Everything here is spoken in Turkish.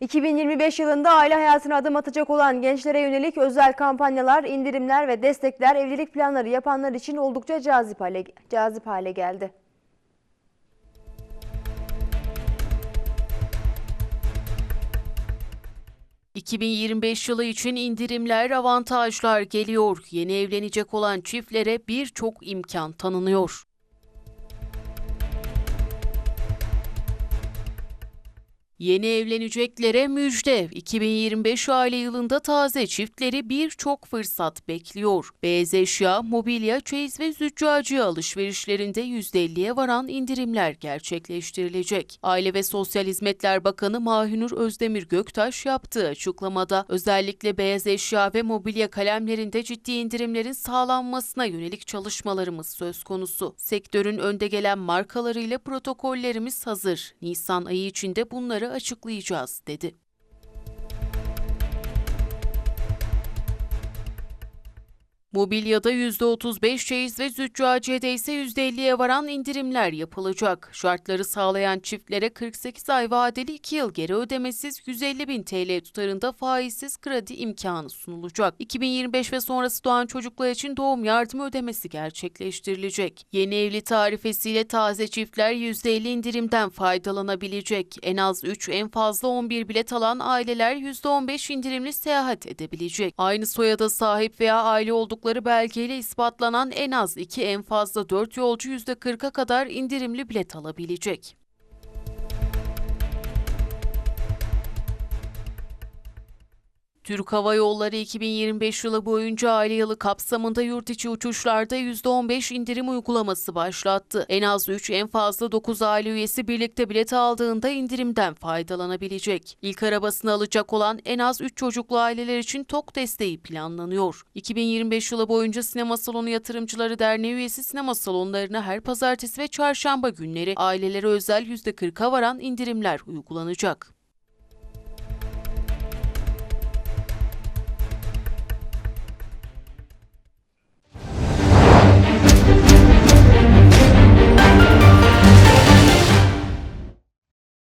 2025 yılında aile hayatına adım atacak olan gençlere yönelik özel kampanyalar, indirimler ve destekler evlilik planları yapanlar için oldukça cazip hale, cazip hale geldi. ...2025 yılı için indirimler, avantajlar geliyor. Yeni evlenecek olan çiftlere birçok imkan tanınıyor. Yeni evleneceklere müjde. 2025 aile yılında taze çiftleri birçok fırsat bekliyor. Beyaz eşya, mobilya, çeyiz ve züccaciye alışverişlerinde %50'ye varan indirimler gerçekleştirilecek. Aile ve Sosyal Hizmetler Bakanı Mahinur Özdemir Göktaş yaptığı açıklamada özellikle beyaz eşya ve mobilya kalemlerinde ciddi indirimlerin sağlanmasına yönelik çalışmalarımız söz konusu. Sektörün önde gelen markalarıyla protokollerimiz hazır. Nisan ayı içinde bunları açıklayacağız dedi. Mobilyada %35 çeyiz ve züccaciyede ise %50'ye varan indirimler yapılacak. Şartları sağlayan çiftlere 48 ay vadeli 2 yıl geri ödemesiz 150 bin TL tutarında faizsiz kredi imkanı sunulacak. 2025 ve sonrası doğan çocuklar için doğum yardımı ödemesi gerçekleştirilecek. Yeni evli tarifesiyle taze çiftler %50 indirimden faydalanabilecek. En az 3 en fazla 11 bilet alan aileler %15 indirimli seyahat edebilecek. Aynı soyada sahip veya aile oldukları belgeyle ispatlanan en az 2 en fazla 4 yolcu %40'a kadar indirimli bilet alabilecek. Türk Hava Yolları 2025 yılı boyunca aile yılı kapsamında yurt içi uçuşlarda %15 indirim uygulaması başlattı. En az 3 en fazla 9 aile üyesi birlikte bilet aldığında indirimden faydalanabilecek. İlk arabasını alacak olan en az 3 çocuklu aileler için TOK desteği planlanıyor. 2025 yılı boyunca Sinema Salonu Yatırımcıları Derneği üyesi sinema salonlarına her pazartesi ve çarşamba günleri ailelere özel %40'a varan indirimler uygulanacak.